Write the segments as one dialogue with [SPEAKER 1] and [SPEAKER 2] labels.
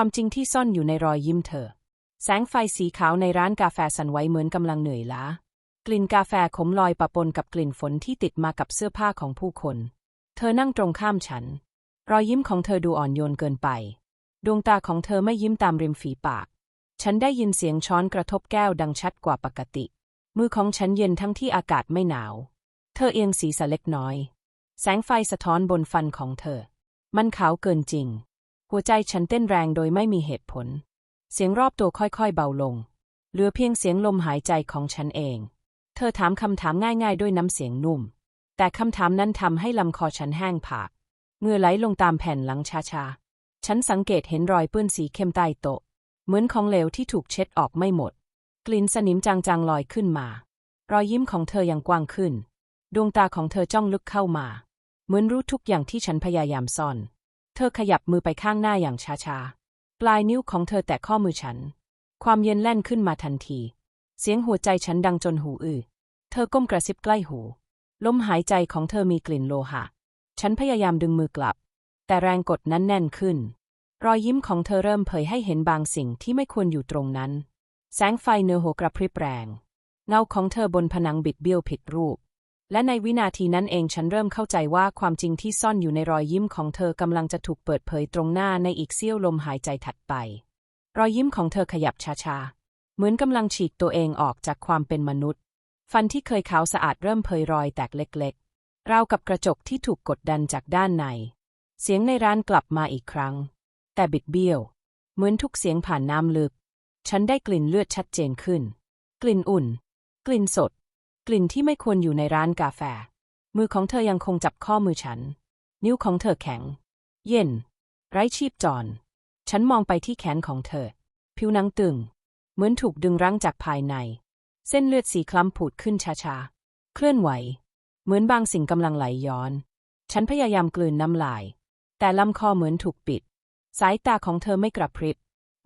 [SPEAKER 1] ความจริงที่ซ่อนอยู่ในรอยยิ้มเธอ แสงไฟสีขาวในร้านกาแฟสั่นไหวเหมือนกำลังเหนื่อยล้า กลิ่นกาแฟขมลอยปะปนกับกลิ่นฝนที่ติดมากับเสื้อผ้าของผู้คน เธอนั่งตรงข้ามฉัน รอยยิ้มของเธอดูอ่อนโยนเกินไป ดวงตาของเธอไม่ยิ้มตามริมฝีปาก ฉันได้ยินเสียงช้อนกระทบแก้วดังชัดกว่าปกติ มือของฉันเย็นทั้งที่อากาศไม่หนาว เธอเอียงศีรษะเล็กน้อย แสงไฟสะท้อนบนฟันของเธอ มันขาวเกินจริง หัวใจฉันเต้นแรงโดยไม่มีเหตุผล เสียงรอบตัวค่อยๆเบาลง เหลือเพียงเสียงลมหายใจของฉันเอง เธอถามคำถามง่ายๆด้วยน้ำเสียงนุ่ม แต่คำถามนั้นทำให้ลำคอฉันแห้งผากเงื่อไหลลงตามแผ่นหลังช้าๆ ฉันสังเกตเห็นรอยเปื้อนสีเข้มใต้โต๊ะ เหมือนของเหลวที่ถูกเช็ดออกไม่หมด กลิ่นสนิมจางๆลอยขึ้นมา รอยยิ้มของเธอยังกว้างขึ้น ดวงตาของเธอจ้องลึกเข้ามา เหมือนรู้ทุกอย่างที่ฉันพยายามซ่อน เธอขยับมือไปข้างหน้าอย่างช้าๆ ปลายนิ้วของเธอแตะข้อมือฉัน ความเย็นแล่นขึ้นมาทันที เสียงหัวใจฉันดังจนหูอื้อ เธอก้มกระซิบใกล้หู ลมหายใจของเธอมีกลิ่นโลหะ ฉันพยายามดึงมือกลับ แต่แรงกดนั้นแน่นขึ้น รอยยิ้มของเธอเริ่มเผยให้เห็นบางสิ่งที่ไม่ควรอยู่ตรงนั้น แสงไฟเนื้อหัวกระพริบแรง เงาของเธอบนผนังบิดเบี้ยวผิดรูป และในวินาทีนั้นเองฉันเริ่มเข้าใจว่าความจริงที่ซ่อนอยู่ในรอยยิ้มของเธอกำลังจะถูกเปิดเผยตรงหน้าในอีกเสี้ยวลมหายใจถัดไป รอยยิ้มของเธอขยับช้าๆ เหมือนกำลังฉีกตัวเองออกจากความเป็นมนุษย์ ฟันที่เคยขาวสะอาดเริ่มเผยรอยแตกเล็กๆ ราวกับกระจกที่ถูกกดดันจากด้านใน เสียงในร้านกลับมาอีกครั้ง แต่บิดเบี้ยว เหมือนทุกเสียงผ่านน้ำลึก ฉันได้กลิ่นเลือดชัดเจนขึ้น กลิ่นอุ่น กลิ่นสด กลิ่นที่ไม่ควรอยู่ในร้านกาแฟ มือของเธอยังคงจับข้อมือฉัน นิ้วของเธอแข็ง เย็น ไร้ชีพจร ฉันมองไปที่แขนของเธอ ผิวหนังตึง เหมือนถูกดึงรั้งจากภายใน เส้นเลือดสีคล้ำผุดขึ้นช้าๆ เคลื่อนไหว เหมือนบางสิ่งกำลังไหลย้อน ฉันพยายามกลืนน้ำลาย แต่ลำคอเหมือนถูกปิด สายตาของเธอไม่กระพริบ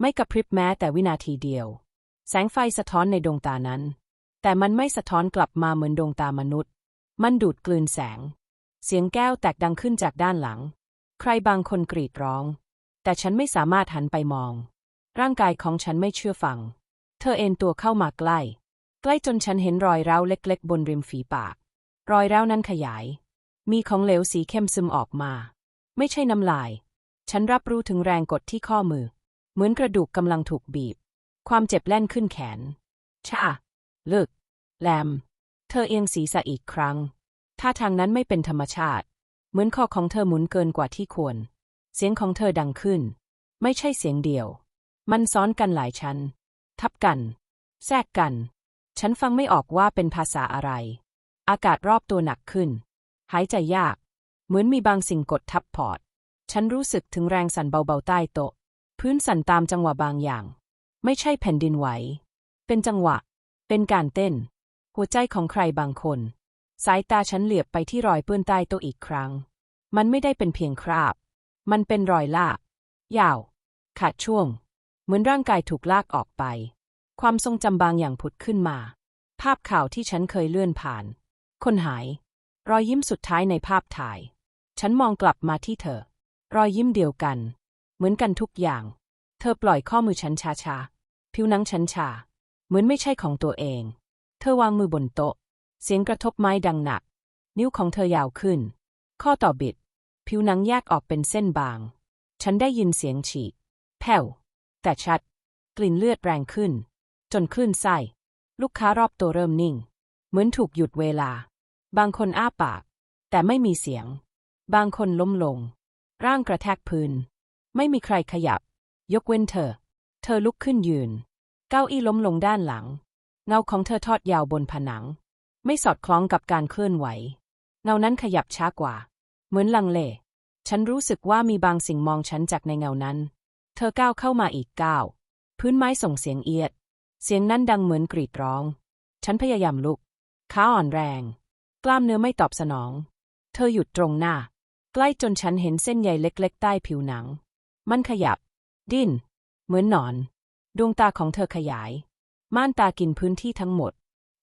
[SPEAKER 1] ไม่กระพริบแม้แต่วินาทีเดียว แสงไฟสะท้อนในดวงตานั้น แต่มันไม่สะท้อนกลับมาเหมือนดวงตามนุษย์ มันดูดกลืนแสง เสียงแก้วแตกดังขึ้นจากด้านหลัง ใครบางคนกรีดร้อง แต่ฉันไม่สามารถหันไปมอง ร่างกายของฉันไม่เชื่อฟัง เธอเอนตัวเข้ามาใกล้ ใกล้จนฉันเห็นรอยร้าวเล็ก ๆ บนริมฝีปาก รอยร้าวนั้นขยาย มีของเหลวสีเข้มซึมออกมา ไม่ใช่น้ำลาย ฉันรับรู้ถึงแรงกดที่ข้อมือ เหมือนกระดูกกำลังถูกบีบ ความเจ็บแล่นขึ้นแขน ชา เลิก แลม เธอเอียงศีรษะอีกครั้ง ท่าทางนั้นไม่เป็นธรรมชาติ เหมือนคอของเธอหมุนเกินกว่าที่ควร เสียงของเธอดังขึ้น ไม่ใช่เสียงเดียว มันซ้อนกันหลายชั้น ทับกัน แทรกกัน ฉันฟังไม่ออกว่าเป็นภาษาอะไร อากาศรอบตัวหนักขึ้น หายใจยาก เหมือนมีบางสิ่งกดทับพอร์ตฉันรู้สึกถึงแรงสั่นเบาๆใต้โต๊ะ พื้นสั่นตามจังหวะบางอย่าง ไม่ใช่แผ่นดินไหว เป็นจังหวะ เป็นการเต้น หัวใจของใครบางคน สายตาฉันเหลียบไปที่รอยเปื้อนใต้โต๊ะอีกครั้ง มันไม่ได้เป็นเพียงคราบ มันเป็นรอยลาก ยาว ขาดช่วง เหมือนร่างกายถูกลากออกไป ความทรงจำบางอย่างผุดขึ้นมา ภาพข่าวที่ฉันเคยเลื่อนผ่าน คนหาย รอยยิ้มสุดท้ายในภาพถ่าย ฉันมองกลับมาที่เธอ รอยยิ้มเดียวกัน เหมือนกันทุกอย่าง เธอปล่อยข้อมือฉันชาๆผิวหนังฉันชา เหมือนไม่ใช่ของตัวเอง เธอวางมือบนโต๊ะ เสียงกระทบไม้ดังหนัก นิ้วของเธอยาวขึ้น ข้อต่อบิด ผิวหนังแยกออกเป็นเส้นบาง ฉันได้ยินเสียงฉีกแผ่ว แต่ชัด กลิ่นเลือดแรงขึ้น จนคลื่นไส้ ลูกค้ารอบตัวเริ่มนิ่ง เหมือนถูกหยุดเวลา บางคนอ้าปาก แต่ไม่มีเสียง บางคนล้มลง ร่างกระแทกพื้น ไม่มีใครขยับ ยกเว้นเธอ เธอลุกขึ้นยืน เก้าอี้ล้มลงด้านหลัง เงาของเธอทอดยาวบนผนัง ไม่สอดคล้องกับการเคลื่อนไหว เงานั้นขยับช้ากว่า เหมือนลังเล ฉันรู้สึกว่ามีบางสิ่งมองฉันจากในเงานั้น เธอก้าวเข้ามาอีกก้าว พื้นไม้ส่งเสียงเอียด เสียงนั้นดังเหมือนกรีดร้อง ฉันพยายามลุกขาอ่อนแรง กล้ามเนื้อไม่ตอบสนอง เธอหยุดตรงหน้า ใกล้จนฉันเห็นเส้นใยเล็ก ๆ ใต้ผิวหนัง มันขยับ ดิ้น เหมือนหนอน ดวงตาของเธอขยาย ม่านตากินพื้นที่ทั้งหมด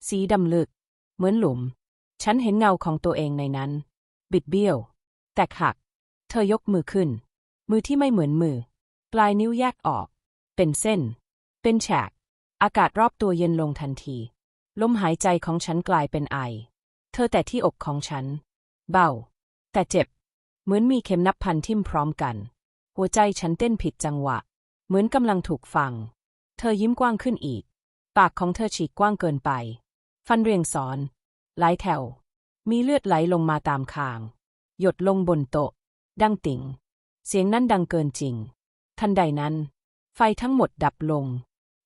[SPEAKER 1] สีดำลึก เหมือนหลุม ฉันเห็นเงาของตัวเองในนั้น บิดเบี้ยว แตกหัก เธอยกมือขึ้น มือที่ไม่เหมือนมือ ปลายนิ้วแยกออก เป็นเส้น เป็นแฉกอากาศรอบตัวเย็นลงทันที ลมหายใจของฉันกลายเป็นไอ เธอแต่ที่อกของฉัน เบา แต่เจ็บ เหมือนมีเข็มนับพันทิ่มพร้อมกัน หัวใจฉันเต้นผิดจังหวะ เหมือนกำลังถูกฟัง เธอยิ้มกว้างขึ้นอีก ปากของเธอฉีกกว้างเกินไป ฟันเรียงซ้อนหลายแถว มีเลือดไหลลงมาตามคาง หยดลงบนโต๊ะ ดังติ่ง เสียงนั้นดังเกินจริง ทันใดนั้น ไฟทั้งหมดดับลง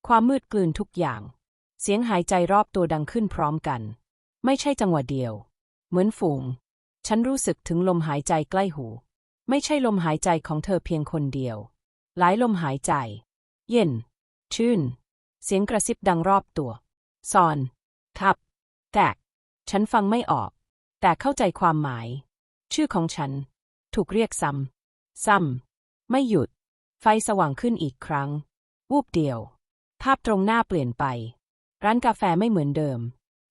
[SPEAKER 1] ความมืดกลืนทุกอย่าง เสียงหายใจรอบตัวดังขึ้นพร้อมกัน ไม่ใช่จังหวะเดียว เหมือนฝูง ฉันรู้สึกถึงลมหายใจใกล้หู ไม่ใช่ลมหายใจของเธอเพียงคนเดียว หลายลมหายใจ เย็น ชื่น เสียงกระซิบดังรอบตัว ซอน ทับ แตก ฉันฟังไม่ออก แต่เข้าใจความหมาย ชื่อของฉัน ถูกเรียกซ้ำ ซ้ำ ไม่หยุด ไฟสว่างขึ้นอีกครั้ง วูบเดียว ภาพตรงหน้าเปลี่ยนไป ร้านกาแฟไม่เหมือนเดิม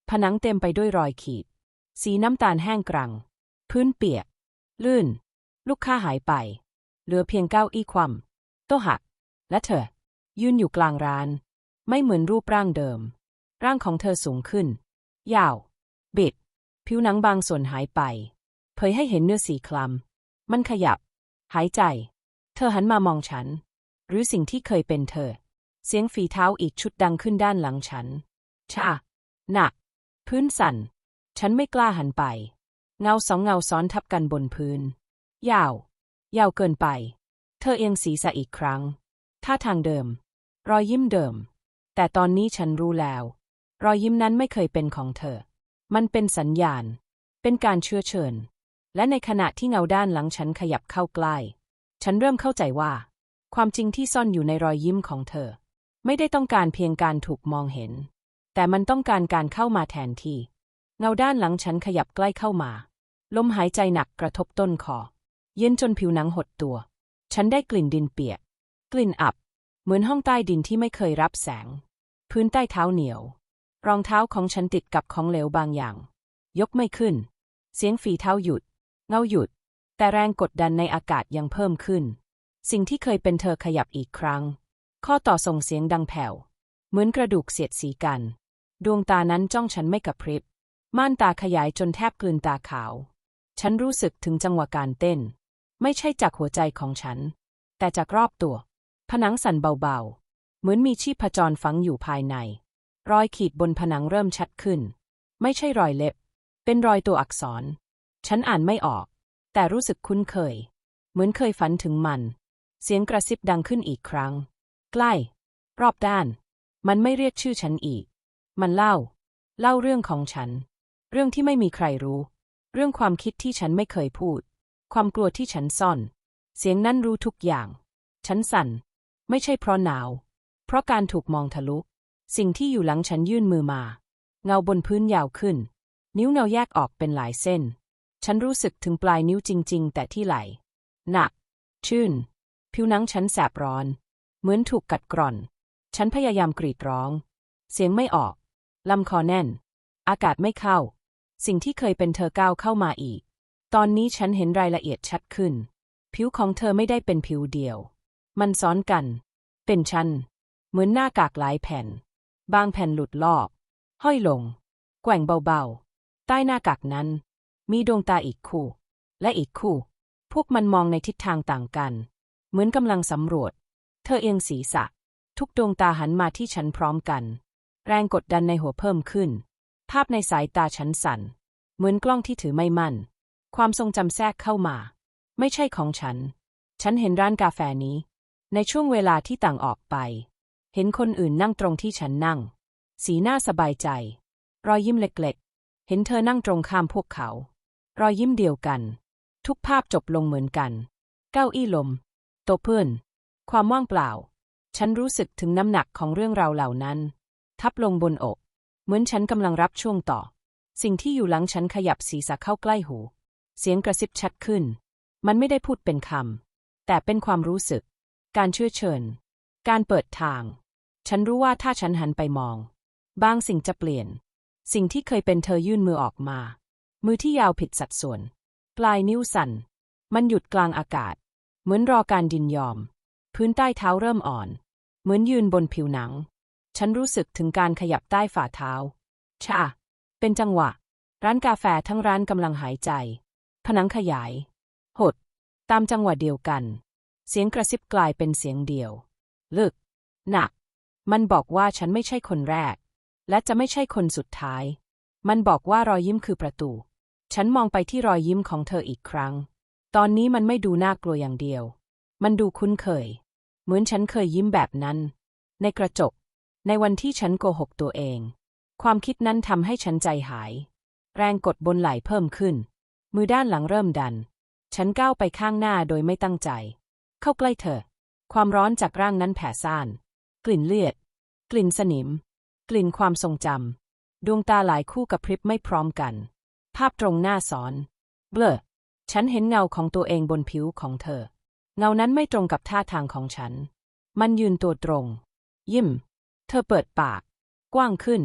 [SPEAKER 1] ผนังเต็มไปด้วยรอยขีด สีน้ำตาลแห้งกรัง พื้นเปียก ลื่น ลูกค้าหายไป เหลือเพียงเก้าอี้ความโต๊ะหักและเธอ ยืนอยู่กลางร้าน ไม่เหมือนรูปร่างเดิม ร่างของเธอสูงขึ้น ยาว บิด ผิวหนังบางส่วนหายไป เผยให้เห็นเนื้อสีคล้ำ มันขยับ หายใจ เธอหันมามองฉัน หรือสิ่งที่เคยเป็นเธอ เสียงฝีเท้าอีกชุดดังขึ้นด้านหลังฉันชาหนัก พื้นสั่น ฉันไม่กล้าหันไป เงาสองเงาซ้อนทับกันบนพื้น ยาว ยาวเกินไป เธอเอียงศีรษะอีกครั้ง ท่าทางเดิม รอยยิ้มเดิม แต่ตอนนี้ฉันรู้แล้ว รอยยิ้มนั้นไม่เคยเป็นของเธอ มันเป็นสัญญาณ เป็นการเชื้อเชิญ และในขณะที่เงาด้านหลังฉันขยับเข้าใกล้ ฉันเริ่มเข้าใจว่า ความจริงที่ซ่อนอยู่ในรอยยิ้มของเธอ ไม่ได้ต้องการเพียงการถูกมองเห็น แต่มันต้องการการเข้ามาแทนที่ เงาด้านหลังฉันขยับใกล้เข้ามา ลมหายใจหนักกระทบต้นคอ เย็นจนผิวหนังหดตัว ฉันได้กลิ่นดินเปียก กลิ่นอับ เหมือนห้องใต้ดินที่ไม่เคยรับแสง พื้นใต้เท้าเหนียว รองเท้าของฉันติดกับของเหลวบางอย่าง ยกไม่ขึ้น เสียงฝีเท้าหยุด เงาหยุด แต่แรงกดดันในอากาศยังเพิ่มขึ้น สิ่งที่เคยเป็นเธอขยับอีกครั้ง ข้อต่อส่งเสียงดังแผ่ว เหมือนกระดูกเสียดสีกัน ดวงตานั้นจ้องฉันไม่กระพริบ ม่านตาขยายจนแทบกลืนตาขาว ฉันรู้สึกถึงจังหวะการเต้น ไม่ใช่จากหัวใจของฉัน แต่จากรอบตัว ผนังสั่นเบาๆ เหมือนมีชีพจรฝังอยู่ภายใน รอยขีดบนผนังเริ่มชัดขึ้น ไม่ใช่รอยเล็บ เป็นรอยตัวอักษร ฉันอ่านไม่ออก แต่รู้สึกคุ้นเคย เหมือนเคยฝันถึงมัน เสียงกระซิบดังขึ้นอีกครั้ง ใกล้ รอบด้าน มันไม่เรียกชื่อฉันอีก มันเล่า เล่าเรื่องของฉัน เรื่องที่ไม่มีใครรู้ เรื่องความคิดที่ฉันไม่เคยพูด ความกลัวที่ฉันซ่อน เสียงนั้นรู้ทุกอย่าง ฉันสั่น ไม่ใช่เพราะหนาว เพราะการถูกมองทะลุ สิ่งที่อยู่หลังฉันยื่นมือมา เงาบนพื้นยาวขึ้น นิ้วเงาแยกออกเป็นหลายเส้น ฉันรู้สึกถึงปลายนิ้วจริง ๆ แต่ที่ไหล หนัก ชื่น ผิวหนังฉันแสบร้อน เหมือนถูกกัดกร่อน ฉันพยายามกรีดร้อง เสียงไม่ออก ลำคอแน่น อากาศไม่เข้า สิ่งที่เคยเป็นเธอก้าวเข้ามาอีก ตอนนี้ฉันเห็นรายละเอียดชัดขึ้น ผิวของเธอไม่ได้เป็นผิวเดียว มันซ้อนกัน เป็นชั้น เหมือนหน้ากากหลายแผ่น บางแผ่นหลุดลอก ห้อยลง แกว่งเบาๆ ใต้หน้ากากนั้น มีดวงตาอีกคู่ และอีกคู่ พวกมันมองในทิศทางต่างกัน เหมือนกำลังสำรวจ เธอเอียงศีรษะ ทุกดวงตาหันมาที่ฉันพร้อมกัน แรงกดดันในหัวเพิ่มขึ้น ภาพในสายตาฉันสั่น เหมือนกล้องที่ถือไม่มั่น ความทรงจำแทรกเข้ามา ไม่ใช่ของฉัน ฉันเห็นร้านกาแฟนี้ ในช่วงเวลาที่ต่างออกไป เห็นคนอื่นนั่งตรงที่ฉันนั่ง สีหน้าสบายใจ รอยยิ้มเล็กๆ เห็นเธอนั่งตรงข้ามพวกเขา รอยยิ้มเดียวกัน ทุกภาพจบลงเหมือนกัน เก้าอี้ลมโตะเพื่อน ความว่างเปล่า ฉันรู้สึกถึงน้ำหนักของเรื่องราวเหล่านั้น ทับลงบนอก เหมือนฉันกำลังรับช่วงต่อ สิ่งที่อยู่หลังฉันขยับศีรษะเข้าใกล้หู เสียงกระซิบชัดขึ้น มันไม่ได้พูดเป็นคำแต่เป็นความรู้สึก การเชื่อเชิญ การเปิดทาง ฉันรู้ว่าถ้าฉันหันไปมอง บางสิ่งจะเปลี่ยน สิ่งที่เคยเป็นเธอยื่นมือออกมา มือที่ยาวผิดสัดส่วน ปลายนิ้วสั่น มันหยุดกลางอากาศ เหมือนรอการดินยอม พื้นใต้เท้าเริ่มอ่อน เหมือนยืนบนผิวหนัง ฉันรู้สึกถึงการขยับใต้ฝ่าเท้าชะเป็นจังหวะ ร้านกาแฟทั้งร้านกำลังหายใจ ผนังขยาย หด ตามจังหวะเดียวกัน เสียงกระซิบกลายเป็นเสียงเดียว ลึก หนัก มันบอกว่าฉันไม่ใช่คนแรก และจะไม่ใช่คนสุดท้าย มันบอกว่ารอยยิ้มคือประตู ฉันมองไปที่รอยยิ้มของเธออีกครั้ง ตอนนี้มันไม่ดูน่ากลัวอย่างเดียว มันดูคุ้นเคย เหมือนฉันเคยยิ้มแบบนั้น ในกระจก ในวันที่ฉันโกหกตัวเอง ความคิดนั้นทำให้ฉันใจหาย แรงกดบนไหล่เพิ่มขึ้น มือด้านหลังเริ่มดัน ฉันก้าวไปข้างหน้าโดยไม่ตั้งใจ เข้าใกล้เธอ ความร้อนจากร่างนั้นแผ่ซ่าน กลิ่นเลือด กลิ่นสนิม กลิ่นความทรงจำ ดวงตาหลายคู่กับพริบไม่พร้อมกัน ภาพตรงหน้าสอน เบลอ ฉันเห็นเงาของตัวเองบนผิวของเธอ เงานั้นไม่ตรงกับท่าทางของฉัน มันยืนตัวตรง ยิ้ม เธอเปิดปาก กว้างขึ้น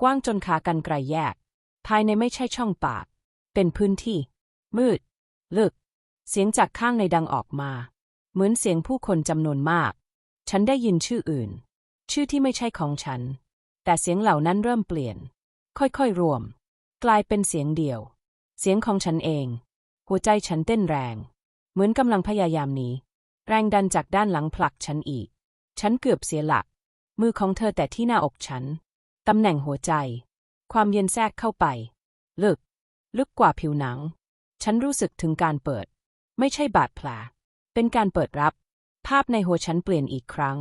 [SPEAKER 1] กว้างจนขากันไกลแยก ภายในไม่ใช่ช่องปาก เป็นพื้นที่ มืด ลึก เสียงจากข้างในดังออกมา เหมือนเสียงผู้คนจำนวนมาก ฉันได้ยินชื่ออื่น ชื่อที่ไม่ใช่ของฉัน แต่เสียงเหล่านั้นเริ่มเปลี่ยน ค่อยๆรวม กลายเป็นเสียงเดียว เสียงของฉันเอง หัวใจฉันเต้นแรง เหมือนกำลังพยายามหนีแรงดันจากด้านหลังผลักฉันอีก ฉันเกือบเสียหลัก มือของเธอแต่ที่หน้าอกฉัน ตำแหน่งหัวใจ ความเย็นแทรกเข้าไป ลึก ลึกกว่าผิวหนัง ฉันรู้สึกถึงการเปิด ไม่ใช่บาดแผล เป็นการเปิดรับ ภาพในหัวฉันเปลี่ยนอีกครั้ง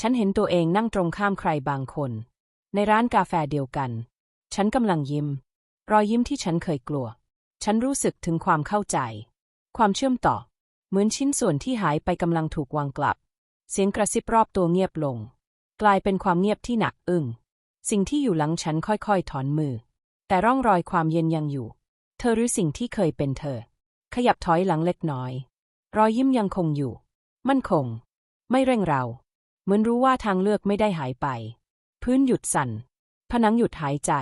[SPEAKER 1] ฉันเห็นตัวเองนั่งตรงข้ามใครบางคน ในร้านกาแฟเดียวกัน ฉันกำลังยิ้ม รอยยิ้มที่ฉันเคยกลัว ฉันรู้สึกถึงความเข้าใจ ความเชื่อมต่อ เหมือนชิ้นส่วนที่หายไปกำลังถูกวางกลับ เสียงกระซิบรอบตัวเงียบลง กลายเป็นความเงียบที่หนักอึ้งสิ่งที่อยู่หลังฉันค่อยๆ ถอนมือ แต่ร่องรอยความเย็นยังอยู่ เธอหรือสิ่งที่เคยเป็นเธอ ขยับถอยหลังเล็กน้อย รอยยิ้มยังคงอยู่ มั่นคง ไม่เร่งเรา เหมือนรู้ว่าทางเลือกไม่ได้หายไป พื้นหยุดสั่น ผนังหยุดหายใจ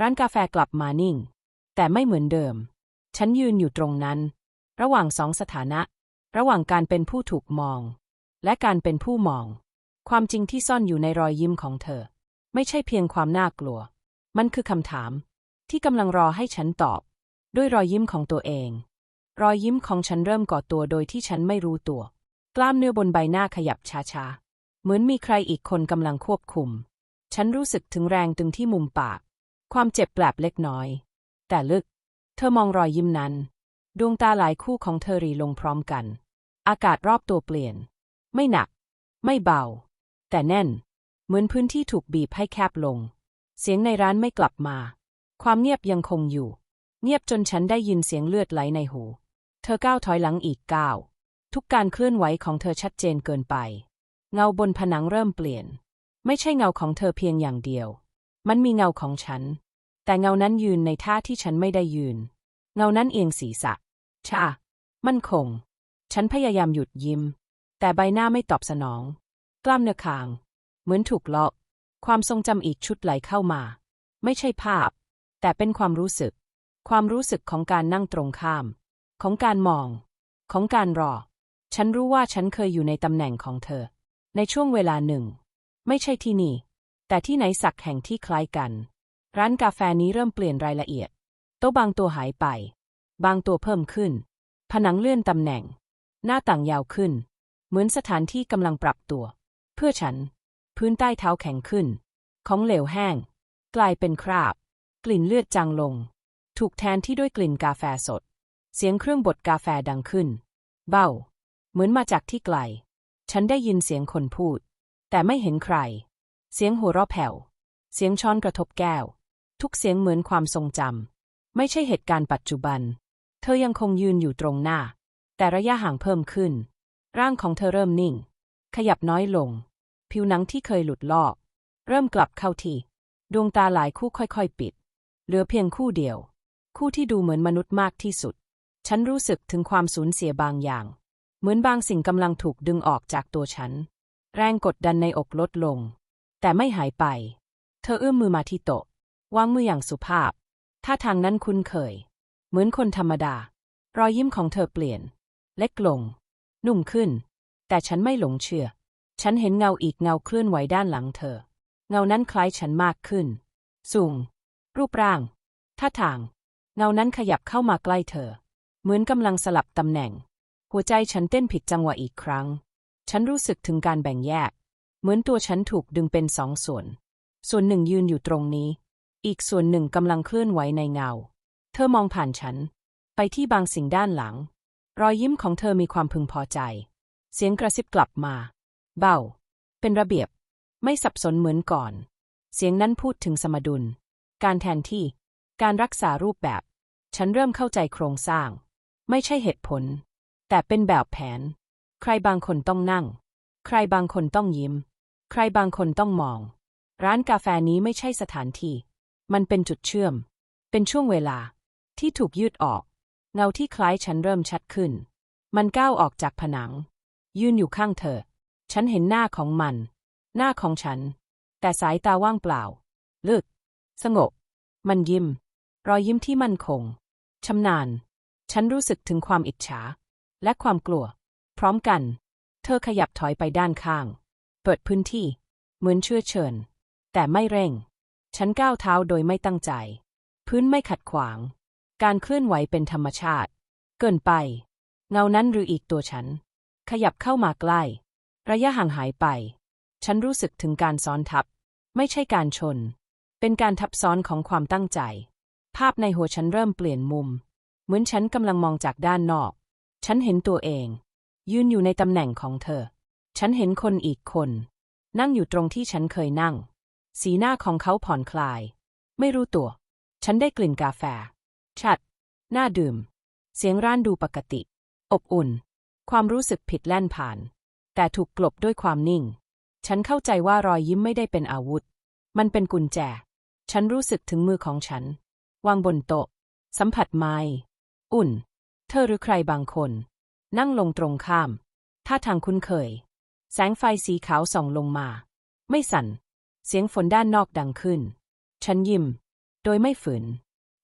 [SPEAKER 1] ร้านกาแฟกลับมานิ่ง แต่ไม่เหมือนเดิม ฉันยืนอยู่ตรงนั้น ระหว่างสองสถานะ ระหว่างการเป็นผู้ถูกมอง และการเป็นผู้มอง ความจริงที่ซ่อนอยู่ในรอยยิ้มของเธอ ไม่ใช่เพียงความน่ากลัว มันคือคำถาม ที่กำลังรอให้ฉันตอบ ด้วยรอยยิ้มของตัวเอง รอยยิ้มของฉันเริ่มก่อตัวโดยที่ฉันไม่รู้ตัว กล้ามเนื้อบนใบหน้าขยับช้าๆ เหมือนมีใครอีกคนกำลังควบคุม ฉันรู้สึกถึงแรงตึงที่มุมปาก ความเจ็บแปลบเล็กน้อย แต่ลึก เธอมองรอยยิ้มนั้น ดวงตาหลายคู่ของเธอรีลงพร้อมกัน อากาศรอบตัวเปลี่ยน ไม่หนัก ไม่เบา แต่แน่น เหมือนพื้นที่ถูกบีบให้แคบลง เสียงในร้านไม่กลับมา ความเงียบยังคงอยู่ เงียบจนฉันได้ยินเสียงเลือดไหลในหู เธอก้าวถอยหลังอีกก้าว ทุกการเคลื่อนไหวของเธอชัดเจนเกินไป เงาบนผนังเริ่มเปลี่ยน ไม่ใช่เงาของเธอเพียงอย่างเดียว มันมีเงาของฉัน แต่เงานั้นยืนในท่าที่ฉันไม่ได้ยืน เงานั้นเอียงศีรษะชะมั่นคง ฉันพยายามหยุดยิ้ม แต่ใบหน้าไม่ตอบสนอง กล้ามเนื้อคาง เหมือนถูกล็อก ความทรงจำอีกชุดไหลเข้ามา ไม่ใช่ภาพ แต่เป็นความรู้สึก ความรู้สึกของการนั่งตรงข้าม ของการมอง ของการรอ ฉันรู้ว่าฉันเคยอยู่ในตำแหน่งของเธอ ในช่วงเวลาหนึ่ง ไม่ใช่ที่นี่ แต่ที่ไหนสักแห่งที่คล้ายกัน ร้านกาแฟนี้เริ่มเปลี่ยนรายละเอียด โต๊ะบางตัวหายไป บางตัวเพิ่มขึ้น ผนังเลื่อนตำแหน่ง หน้าต่างยาวขึ้น เหมือนสถานที่กำลังปรับตัว เพื่อฉัน พื้นใต้เท้าแข็งขึ้น ของเหลวแห้ง กลายเป็นคราบ กลิ่นเลือดจางลง ถูกแทนที่ด้วยกลิ่นกาแฟสด เสียงเครื่องบดกาแฟดังขึ้น เบ้า เหมือนมาจากที่ไกล ฉันได้ยินเสียงคนพูด แต่ไม่เห็นใคร เสียงหัวเราะแผ่ว เสียงช้อนกระทบแก้ว ทุกเสียงเหมือนความทรงจำ ไม่ใช่เหตุการณ์ปัจจุบัน เธอยังคงยืนอยู่ตรงหน้า แต่ระยะห่างเพิ่มขึ้น ร่างของเธอเริ่มนิ่ง ขยับน้อยลง ผิวหนังที่เคยหลุดลอก เริ่มกลับเข้าที่ดวงตาหลายคู่ค่อยๆปิด เหลือเพียงคู่เดียว คู่ที่ดูเหมือนมนุษย์มากที่สุด ฉันรู้สึกถึงความสูญเสียบางอย่าง เหมือนบางสิ่งกำลังถูกดึงออกจากตัวฉัน แรงกดดันในอกลดลง แต่ไม่หายไป เธอเอื้อมมือมาที่โต๊ะวางมืออย่างสุภาพ ท่าทางนั้นคุ้นเคย เหมือนคนธรรมดา รอยยิ้มของเธอเปลี่ยน เล็กลง นุ่มขึ้น แต่ฉันไม่หลงเชื่อ ฉันเห็นเงาอีกเงาเคลื่อนไหวด้านหลังเธอ เงานั้นคล้ายฉันมากขึ้น สูง รูปร่าง ท่าทาง เงานั้นขยับเข้ามาใกล้เธอ เหมือนกำลังสลับตำแหน่ง หัวใจฉันเต้นผิดจังหวะอีกครั้ง ฉันรู้สึกถึงการแบ่งแยก เหมือนตัวฉันถูกดึงเป็นสองส่วน ส่วนหนึ่งยืนอยู่ตรงนี้ อีกส่วนหนึ่งกำลังเคลื่อนไหวในเงา เธอมองผ่านฉัน ไปที่บางสิ่งด้านหลัง รอยยิ้มของเธอมีความพึงพอใจ เสียงกระซิบกลับมา เบา เป็นระเบียบ ไม่สับสนเหมือนก่อน เสียงนั้นพูดถึงสมดุล การแทนที่ การรักษารูปแบบ ฉันเริ่มเข้าใจโครงสร้าง ไม่ใช่เหตุผล แต่เป็นแบบแผน ใครบางคนต้องนั่ง ใครบางคนต้องยิ้ม ใครบางคนต้องมอง ร้านกาแฟนี้ไม่ใช่สถานที่ มันเป็นจุดเชื่อม เป็นช่วงเวลา ที่ถูกยืดออก เงาที่คล้ายฉันเริ่มชัดขึ้น มันก้าวออกจากผนัง ยืนอยู่ข้างเธอ ฉันเห็นหน้าของมัน หน้าของฉัน แต่สายตาว่างเปล่า ลึก สงบ มันยิ้ม รอยยิ้มที่มั่นคงชำนาญ ฉันรู้สึกถึงความอิจฉา และความกลัว พร้อมกัน เธอขยับถอยไปด้านข้าง เปิดพื้นที่ เหมือนเชื่อเชิญ แต่ไม่เร่ง ฉันก้าวเท้าโดยไม่ตั้งใจ พื้นไม่ขัดขวาง การเคลื่อนไหวเป็นธรรมชาติ เกินไป เงานั้นหรืออีกตัวฉัน ขยับเข้ามาใกล้ ระยะห่างหายไป ฉันรู้สึกถึงการซ้อนทับ ไม่ใช่การชน เป็นการทับซ้อนของความตั้งใจ ภาพในหัวฉันเริ่มเปลี่ยนมุม เหมือนฉันกำลังมองจากด้านนอก ฉันเห็นตัวเอง ยืนอยู่ในตำแหน่งของเธอ ฉันเห็นคนอีกคน นั่งอยู่ตรงที่ฉันเคยนั่ง สีหน้าของเขาผ่อนคลาย ไม่รู้ตัว ฉันได้กลิ่นกาแฟ ชัด น่าดื่ม เสียงร้านดูปกติ อบอุ่น ความรู้สึกผิดแล่นผ่าน แต่ถูกกลบด้วยความนิ่ง ฉันเข้าใจว่ารอยยิ้มไม่ได้เป็นอาวุธ มันเป็นกุญแจ ฉันรู้สึกถึงมือของฉัน วางบนโต๊ะ สัมผัสไม้ อุ่น เธอหรือใครบางคน นั่งลงตรงข้าม ท่าทางคุ้นเคย แสงไฟสีขาวส่องลงมา ไม่สั่น เสียงฝนด้านนอกดังขึ้น ฉันยิ้ม โดยไม่ฝืน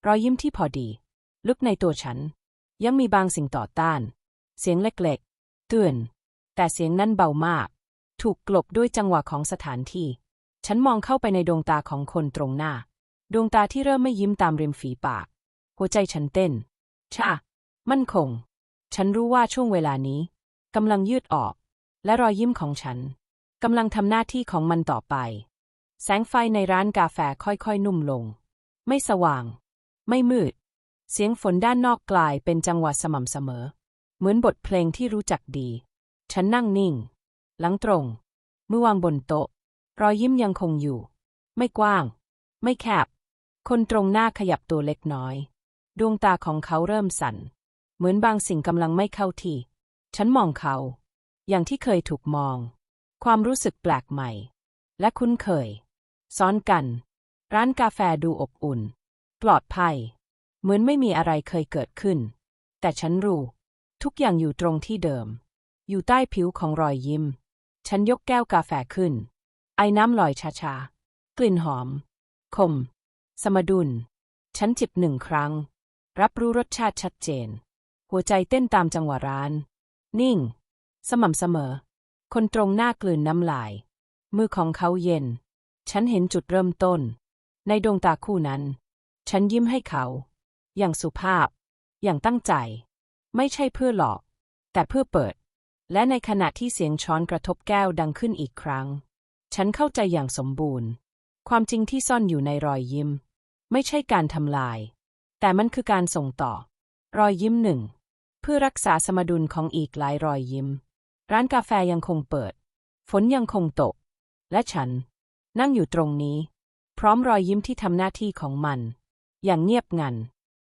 [SPEAKER 1] รอยยิ้มที่พอดี ลึกในตัวฉัน ยังมีบางสิ่งต่อต้าน เสียงเล็กๆ เตือน แต่เสียงนั้นเบามาก ถูกกลบด้วยจังหวะของสถานที่ ฉันมองเข้าไปในดวงตาของคนตรงหน้า ดวงตาที่เริ่มไม่ยิ้มตามริมฝีปาก หัวใจฉันเต้น ชะมั่นคง ฉันรู้ว่าช่วงเวลานี้กำลังยืดออก และรอยยิ้มของฉันกำลังทำหน้าที่ของมันต่อไป แสงไฟในร้านกาแฟค่อยๆ นุ่มลง ไม่สว่าง ไม่มืด เสียงฝนด้านนอกกลายเป็นจังหวะสม่ำเสมอ เหมือนบทเพลงที่รู้จักดี ฉันนั่งนิ่ง หลังตรงมือวางบนโต๊ะ รอยยิ้มยังคงอยู่ ไม่กว้าง ไม่แคบ คนตรงหน้าขยับตัวเล็กน้อย ดวงตาของเขาเริ่มสั่น เหมือนบางสิ่งกำลังไม่เข้าที่ ฉันมองเขา อย่างที่เคยถูกมอง ความรู้สึกแปลกใหม่ และคุ้นเคย ซ้อนกัน ร้านกาแฟดูอบอุ่น ปลอดภัย เหมือนไม่มีอะไรเคยเกิดขึ้น แต่ฉันรู้ ทุกอย่างอยู่ตรงที่เดิม อยู่ใต้ผิวของรอยยิ้ม ฉันยกแก้วกาแฟขึ้น ไอ้น้ำลอยช้าๆ กลิ่นหอม คม สมดุล ฉันจิบหนึ่งครั้ง รับรู้รสชาติชัดเจน หัวใจเต้นตามจังหวะร้าน นิ่ง สม่ำเสมอ คนตรงหน้ากลืนน้ำลาย มือของเขาเย็น ฉันเห็นจุดเริ่มต้น ในดวงตาคู่นั้น ฉันยิ้มให้เขา อย่างสุภาพ อย่างตั้งใจ ไม่ใช่เพื่อหลอก แต่เพื่อเปิด และในขณะที่เสียงช้อนกระทบแก้วดังขึ้นอีกครั้ง ฉันเข้าใจอย่างสมบูรณ์ ความจริงที่ซ่อนอยู่ในรอยยิ้ม ไม่ใช่การทำลาย แต่มันคือการส่งต่อ รอยยิ้มหนึ่งเพื่อรักษาสมดุลของอีกหลายรอยยิ้ม ร้านกาแฟยังคงเปิด ฝนยังคงตก และฉัน นั่งอยู่ตรงนี้ พร้อมรอยยิ้มที่ทำหน้าที่ของมัน อย่างเงียบงัน